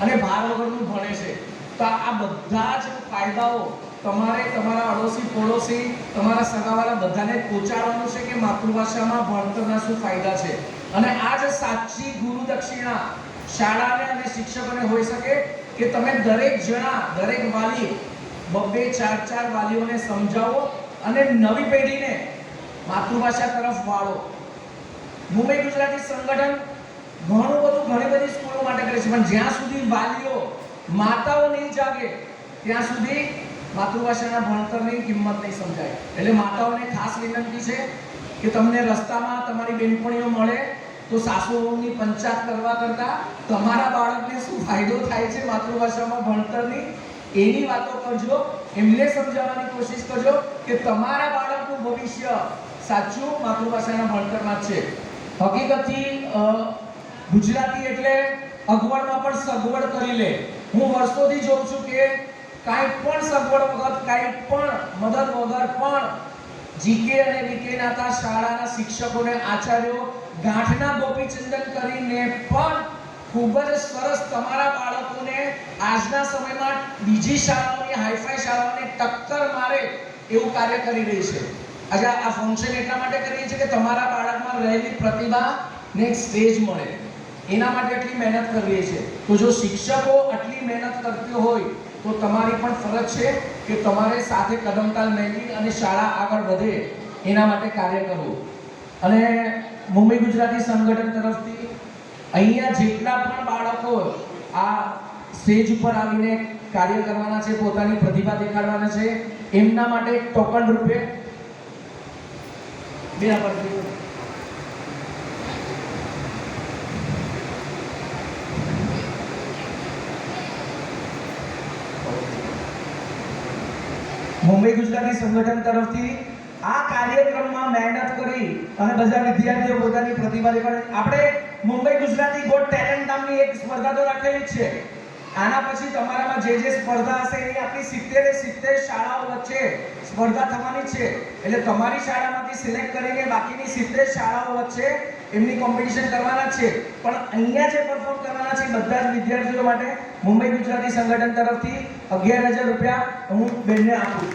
અને ભાર વગરનું ભણે છે. તો આ બધા જ ફાયદાઓ તમારે તમારા અડોશી પડોશી, તમારા સગાવાળા બધાને પહોંચાડવાનું છે કે માતૃભાષામાં ભણતરના શું ફાયદા છે? અને આ જે સાચી ગુરુ શાળાને અને શિક્ષકોને હોઈ શકે કે તમે દરેક જણા, દરેક વાલી બબ્બે ચાર ચાર વાલીઓને સમજાવો અને નવી પેઢીને માતૃભાષા તરફ વાળો. મુંબઈ ગુજરાતી સંગઠન ઘણું બધું ઘણી બધી સ્કૂલો માટે કરે છે. પણ જ્યાં સુધી વાલીઓ માતાઓ નહીં જાગે, ત્યાં સુધી માતૃભાષાના ભણતરની કિંમત નહીં સમજાય. એટલે માતાઓને ખાસ વિનંતી છે કે તમને રસ્તામાં તમારી બેનપણીઓ મળે, તો સાસુઓની પંચાયત કરવા કરતા તમારા બાળકને શું ફાયદો થાય છે માતૃભાષામાં ભણતરની? એની વાતો કરજો, એમને સમજાવવાની કોશિશ કરજો કે તમારા બાળકનું ભવિષ્ય સાચું માતૃભાષાના ભણતરમાં છે. હકીકતથી ગુજરાતી એટલે અગવડમાં પણ સગવડ કરી લે. હું વર્ષોથી જોઉં છું કે કાંઈ પણ સગવડ વગર, કાંઈ પણ મદદ વગર પણ જીકે અને વીકે નાતા શાળાના શિક્ષકોને આચાર્યો ગાંઠના ગોપીચંદન કરીને પણ ખૂબ જ સરસ તમારા બાળકોને આજના સમયમાં બીજી શાળાઓની હાઈફાઈ શાળાઓને ટક્કર મારે એવું કાર્ય કરી રહી છે. આજે આ ફંક્શન એટલા માટે કરીએ છીએ કે તમારા બાળકમાં રહેલી પ્રતિભાને એક સ્ટેજ મળે. એના માટે એટલી મહેનત કરીએ છીએ. તો જો શિક્ષકો આટલી મહેનત કરતી હોય, તો તમારી પણ ફરજ છે કે તમારે સાથે કદમતાલ મેળવી અને શાળા આગળ વધે એના માટે કાર્ય કરવું. અને મુંબઈ ગુજરાતી સંગઠન તરફથી અહીંયા જેટલા પણ બાળકો આ સ્ટેજ ઉપર આવીને કાર્ય કરવાના છે, પોતાની પ્રતિભા દેખાડવાના છે, એમના માટે ટોકન રૂપે બેના મુંબઈ ગુજરાતી સંગઠન તરફથી આ કાર્યક્રમમાં મહેનત કરી અને બધા વિદ્યાર્થીઓ પોતાની પ્રતિભા દેખાડે. આપણે મુંબઈ ગુજરાતી ગોટ ટેલેન્ટ નામની એક સ્પર્ધા તો રાખેલી જ છે. આના પછી તમારામાં જે જે સ્પર્ધા હશે એની આપણી સિત્તેર સિત્તેર શાળાઓ વચ્ચે સ્પર્ધા થવાની છે. એટલે તમારી શાળામાંથી સિલેક્ટ કરીને બાકીની સિત્તેર શાળાઓ વચ્ચે એમની કોમ્પિટિશન કરવાના છે. પણ અહીંયા જે પરફોર્મ કરવાના છે બધા જ વિદ્યાર્થીઓ માટે મુંબઈ ગુજરાતી સંગઠન તરફથી અગિયાર હજાર રૂપિયા હું બેનને આપું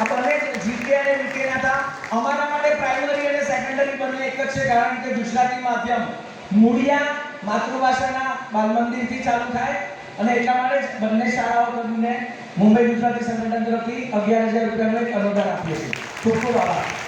આ બંને જીકે અને વીકેના હતા. અમારા માટે પ્રાઇમરી અને સેકન્ડરી બંને એક જ છે, કારણ કે ગુજરાતી માધ્યમ મૂળિયા માતૃભાષાના બાલમંદિરથી ચાલુ થાય અને એટલા માટે જ બંને શાળાઓ કરીને મુંબઈ ગુજરાતી સંગઠન તરફથી અગિયાર હજાર રૂપિયાનું એક અનુદાન આપીએ છીએ. ખૂબ ખૂબ આભાર.